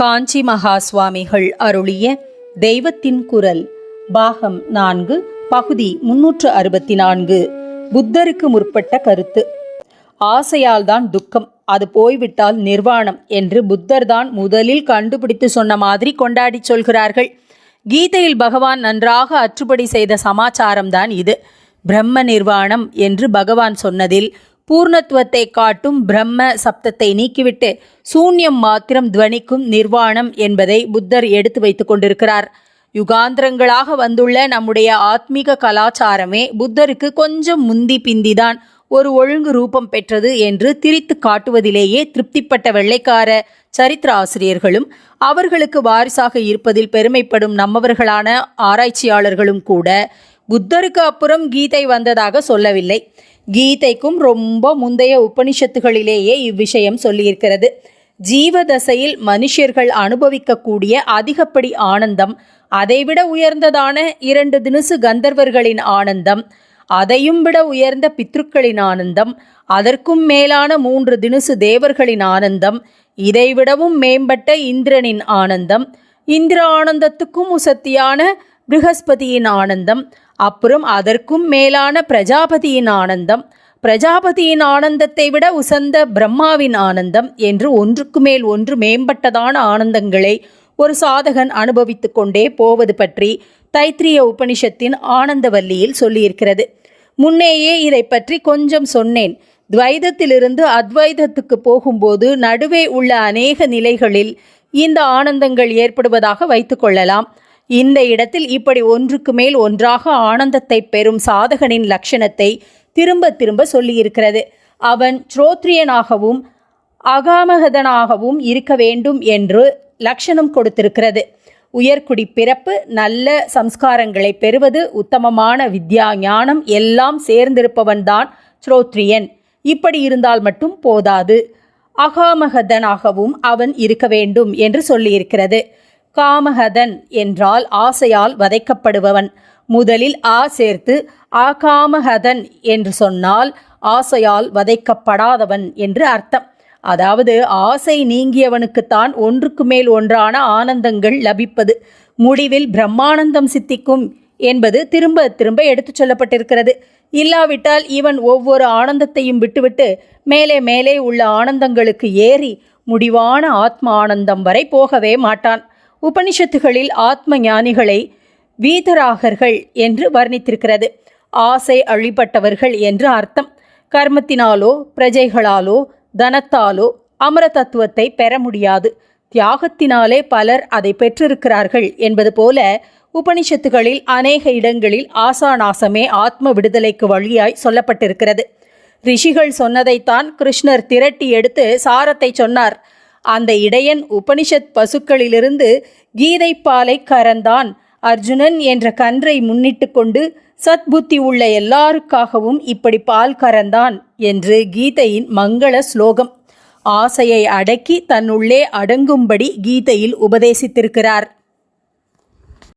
காஞ்சி மகா சுவாமிகள் அருளிய தெய்வத்தின் குரல் பாகம் நான்கு பகுதி முன்னூற்று அறுபத்தி நான்கு. புத்தருக்கு முற்பட்ட கருத்து. ஆசையால் தான் துக்கம் அது போய்விட்டால் நிர்வாணம் என்று புத்தர் தான் முதலில் கண்டுபிடித்து சொன்ன மாதிரி கொண்டாடி சொல்கிறார்கள். கீதையில் பகவான் நன்றாக அற்றுப்படி செய்த சமாச்சாரம் தான் இது. பிரம்ம நிர்வாணம் என்று பகவான் சொன்னதில் பூர்ணத்துவத்தை காட்டும் பிரம்ம சப்தத்தை நீக்கிவிட்டு சூன்யம் மாத்திரம் துவனிக்கும் நிர்வாணம் என்பதை புத்தர் எடுத்து வைத்துக் கொண்டிருக்கிறார். யுகாந்திரங்களாக வந்துள்ள நம்முடைய ஆத்மீக கலாச்சாரமே புத்தருக்கு கொஞ்சம் முந்தி பிந்திதான் ஒரு ஒழுங்கு ரூபம் பெற்றது என்று திரித்து காட்டுவதிலேயே திருப்திப்பட்ட வெள்ளைக்கார சரித்திர ஆசிரியர்களும் அவர்களுக்கு வாரிசாக இருப்பதில் பெருமைப்படும் நம்மவர்களான ஆராய்ச்சியாளர்களும் கூட புத்தருக்கு அப்புறம் கீதை வந்ததாக சொல்லவில்லை. கீதைக்கும் ரொம்ப முந்தைய உபனிஷத்துகளிலேயே இவ்விஷயம் சொல்லியிருக்கிறது. ஜீவதசையில் மனுஷர்கள் அனுபவிக்கக்கூடிய அதிகப்படி ஆனந்தம் அதைவிட உயர்ந்ததான இரண்டு தினுசு கந்தர்வர்களின் ஆனந்தம் அதையும் விட உயர்ந்த பித்ருக்களின் ஆனந்தம் அதற்கும் மேலான மூன்று தினுசு தேவர்களின் ஆனந்தம் இதைவிடவும் மேம்பட்ட இந்திரனின் ஆனந்தம் இந்திர ஆனந்தத்துக்கும் உசத்தியான பிருகஸ்பதியின் ஆனந்தம் அப்புறம் அதற்கும் மேலான பிரஜாபதியின் ஆனந்தம். பிரஜாபதியின் ஆனந்தத்தை விட உசந்த பிரம்மாவின் ஆனந்தம் என்று ஒன்றுக்கு மேல் ஒன்று மேம்பட்டதான ஆனந்தங்களை ஒரு சாதகன் அனுபவித்து கொண்டே போவது பற்றி தைத்திரிய உபனிஷத்தின் ஆனந்தவல்லியில் சொல்லியிருக்கிறது. முன்னேயே இதை பற்றி கொஞ்சம் சொன்னேன். துவைதத்திலிருந்து அத்வைதத்துக்கு போகும்போது நடுவே உள்ள அநேக நிலைகளில் இந்த ஆனந்தங்கள் ஏற்படுவதாக வைத்துக்கொள்ளலாம் இந்த இடத்தில் இப்படி ஒன்றுக்கு மேல் ஒன்றாக ஆனந்தத்தை பெறும் சாதகனின் லட்சணத்தை திரும்ப திரும்ப சொல்லியிருக்கிறது. அவன் ஸ்ரோத்ரியனாகவும் அகாமகதனாகவும் இருக்க வேண்டும் என்று லட்சணம் கொடுத்திருக்கிறது. உயர்குடி பிறப்பு நல்ல சம்ஸ்காரங்களை பெறுவது உத்தமமான வித்யா ஞானம் எல்லாம் சேர்ந்திருப்பவன்தான் ஸ்ரோத்ரியன். இப்படி இருந்தால் மட்டும் போதாது. அகாமகதனாகவும் அவன் இருக்க வேண்டும் என்று சொல்லியிருக்கிறது. காமகதன் என்றால் ஆசையால் வதைக்கப்படுபவன். முதலில் ஆ சேர்த்து ஆகாமகதன் என்று சொன்னால் ஆசையால் வதைக்கப்படாதவன் என்று அர்த்தம். அதாவது ஆசை நீங்கியவனுக்குத்தான் ஒன்றுக்கு மேல் ஒன்றான ஆனந்தங்கள் லபிப்பது. முடிவில் பிரம்மானந்தம் சித்திக்கும் என்பது திரும்ப திரும்ப எடுத்துச் சொல்லப்பட்டிருக்கிறது. இல்லாவிட்டால் இவன் ஒவ்வொரு ஆனந்தத்தையும் விட்டுவிட்டு மேலே மேலே உள்ள ஆனந்தங்களுக்கு ஏறி முடிவான ஆத்ம ஆனந்தம் வரை போகவே மாட்டான். உபனிஷத்துகளில் ஆத்ம ஞானிகளை வீதராகர்கள் என்று வர்ணித்திருக்கிறது. ஆசை அழிப்பட்டவர்கள் என்று அர்த்தம். கர்மத்தினாலோ பிரஜைகளாலோ தனத்தாலோ அமர தத்துவத்தை பெற முடியாது. தியாகத்தினாலே பலர் அதை பெற்றிருக்கிறார்கள் என்பது போல உபனிஷத்துகளில் அநேக இடங்களில் ஆசானாசமே ஆத்ம விடுதலைக்கு வழியாய் சொல்லப்பட்டிருக்கிறது. ரிஷிகள் சொன்னதைத்தான் கிருஷ்ணர் திரட்டி எடுத்து சாரத்தை சொன்னார். அந்த இடையன் உபனிஷத் பசுக்களிலிருந்து கீதை பாலை கறந்தான். அர்ஜுனன் என்ற கன்றை முன்னிட்டு கொண்டு சத்புத்தி உள்ள எல்லாருக்காகவும் இப்படி பால் கறந்தான் என்று கீதையின் மங்கள ஸ்லோகம். ஆசையை அடக்கி தன்னுள்ளே அடங்கும்படி கீதையில் உபதேசித்திருக்கிறார்.